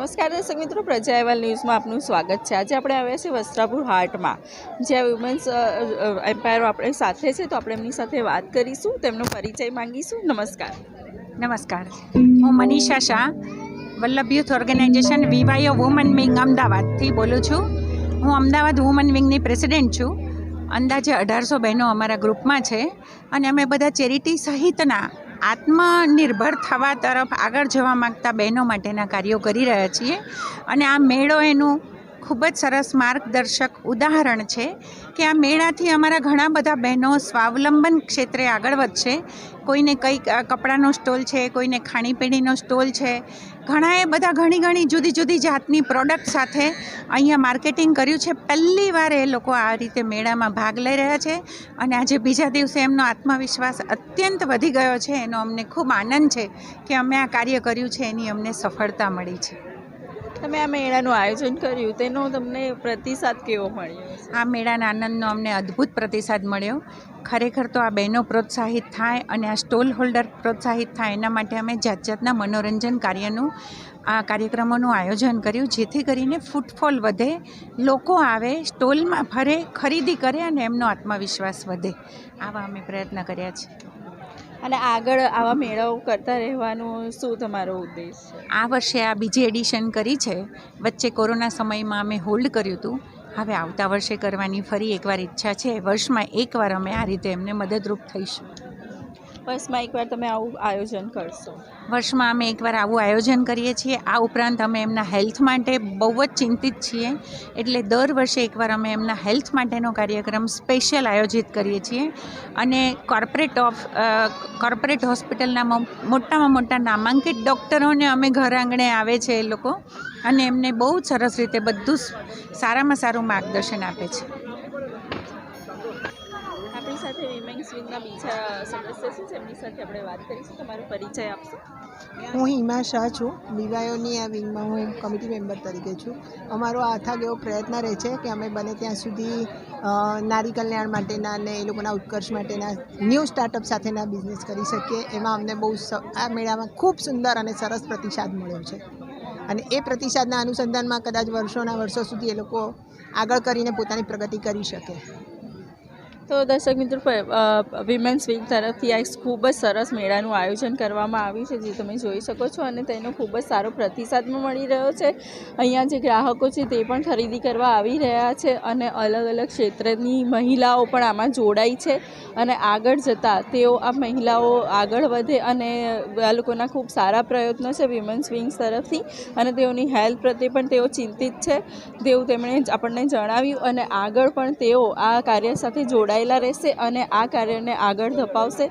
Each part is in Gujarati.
નમસ્કાર દર્શક મિત્રો, પ્રજા અહેવાલ ન્યૂઝમાં આપનું સ્વાગત છે. આજે આપણે આવ્યા છીએ વસ્ત્રાપુર હાટમાં, જ્યાં વુમન્સ એમ્પાયર આપણે સાથે છે, તો આપણે એમની સાથે વાત કરીશું, તેમનો પરિચય માંગીશું. નમસ્કાર. નમસ્કાર. હું Manisha Shah, Vallabh youth organisation VYO woman wing, અમદાવાદથી બોલું છું. હું અમદાવાદ વુમન વિંગની પ્રેસિડેન્ટ છું. અંદાજે અઢારસો બહેનો અમારા ગ્રુપમાં છે અને અમે બધા ચેરિટી સહિતના આત્મનિર્ભર થવા તરફ આગળ જવા માગતા બહેનો માટેના કાર્યો કરી રહ્યા છીએ. અને આ મેળો એનું ખૂબ જ સરસ માર્ગદર્શક ઉદાહરણ છે કે આ મેળાથી અમારા ઘણા બધા બહેનો સ્વાવલંબન ક્ષેત્રે આગળ વધશે. કોઈને કંઈક કપડાનો સ્ટોલ છે, કોઈને ખાણીપીણીનો સ્ટોલ છે. ઘણાએ બધા ઘણી ઘણી જુદી જુદી જાતની પ્રોડક્ટ સાથે અહીંયા માર્કેટિંગ કર્યું છે. પહેલી વાર એ લોકો આ રીતે મેળામાં ભાગ લઈ રહ્યા છે અને આજે બીજા દિવસે એમનો આત્મવિશ્વાસ અત્યંત વધી ગયો છે. એનો અમને ખૂબ આનંદ છે કે અમે આ કાર્ય કર્યું છે. એની અમને સફળતા મળી છે. તમે આ મેળાનું આયોજન કર્યું, તેનો તમને પ્રતિસાદ કેવો મળ્યો? આ મેળાના આનંદનો અમને અદ્ભુત પ્રતિસાદ મળ્યો. ખરેખર તો આ બહેનો પ્રોત્સાહિત થાય અને આ સ્ટોલ હોલ્ડર પ્રોત્સાહિત થાય, એના માટે અમે જાત જાતના મનોરંજન કાર્યનું, આ કાર્યક્રમોનું આયોજન કર્યું, જેથી કરીને ફૂટફોલ વધે, લોકો આવે, સ્ટોલમાં ફરે, ખરીદી કરે અને એમનો આત્મવિશ્વાસ વધે. આવા અમે પ્રયત્ન કર્યા છે. અને આગળ આવા મેળાઓ કરતા રહેવાનું શું તમારો ઉદ્દેશ આ વર્ષે આ બીજી એડિશન કરી છે. વચ્ચે કોરોના સમયમાં અમે હોલ્ડ કર્યું હતું. હવે આવતા વર્ષે કરવાની ફરી એકવાર ઈચ્છા છે. વર્ષમાં એકવાર અમે આ રીતે એમને મદદરૂપ થઈશું. બસમાં એકવાર તમે આવું આયોજન કરશો. વર્ષમાં અમે એકવાર આવું આયોજન કરીએ છીએ. આ ઉપરાંત અમે એમના હેલ્થ માટે બહુ જ ચિંતિત છીએ. એટલે દર વર્ષે એકવાર અમે એમના હેલ્થ માટેનો કાર્યક્રમ સ્પેશિયલ આયોજિત કરીએ છીએ. અને કોર્પોરેટ ઓફ કોર્પોરેટ હોસ્પિટલના મોટામાં મોટા નામાંકિત ડૉક્ટરોને અમે ઘર આંગણે આવે છે એ લોકો. અને એમને બહુ સરસ રીતે બધું સારામાં સારું માર્ગદર્શન આપે છે. સાથે વિમેન્સ વિંગના બીજા સદસ્ય છે, જેમની સાથે આપણે વાત કરીશું. તમારો પરિચય આપશો? હું હિમા શાહ છું. બીવાયોની આ વિંગમાં હું કમિટી મેમ્બર તરીકે છું. અમારો આથાગ એવો પ્રયત્ન રહે છે કે અમે બને ત્યાં સુધી નારી કલ્યાણ માટેના અને એ લોકોના ઉત્કર્ષ માટેના ન્યૂ સ્ટાર્ટઅપ સાથેના બિઝનેસ કરી શકીએ. એમાં અમને બહુ આ મેળામાં ખૂબ સુંદર અને સરસ પ્રતિસાદ મળ્યો છે. અને એ પ્રતિસાદના અનુસંધાનમાં કદાચ વર્ષોના વર્ષો સુધી એ લોકો આગળ કરીને પોતાની પ્રગતિ કરી શકે. તો દર્શક મિત્રો વિમેન્સ વિંગ તરફથી આ ખૂબ જ સરસ મેળાનું આયોજન કરવામાં આવ્યું છે, જે તમે જોઈ શકો છો અને તેનો ખૂબ જ સારો પ્રતિસાદ મળી રહ્યો છે. અહીંયા જે ગ્રાહકો છે તે પણ ખરીદી કરવા આવી રહ્યા છે અને અલગ અલગ ક્ષેત્રની મહિલાઓ પણ આમાં જોડાઈ છે અને આગળ જતાં તેઓ આ મહિલાઓ આગળ વધે અને આ લોકોના ખૂબ સારા પ્રયત્નો છે વિમેન્સ વિંગ્સ તરફથી અને તેઓની હેલ્થ પ્રત્યે પણ તેઓ ચિંતિત છે. તેવું તેમણે આપણને જણાવ્યું અને આગળ પણ તેઓ આ કાર્ય સાથે જોડાયેલા રહેશે અને આ કાર્યને આગળ ધપાવશે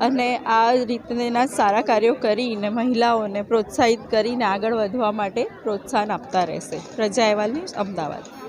અને આ રીતના સારા કાર્યો કરીને મહિલાઓને પ્રોત્સાહિત કરીને આગળ વધવા માટે પ્રોત્સાહન આપતા રહેશે. પ્રજા અહેવાલ ન્યૂઝ અમદાવાદ.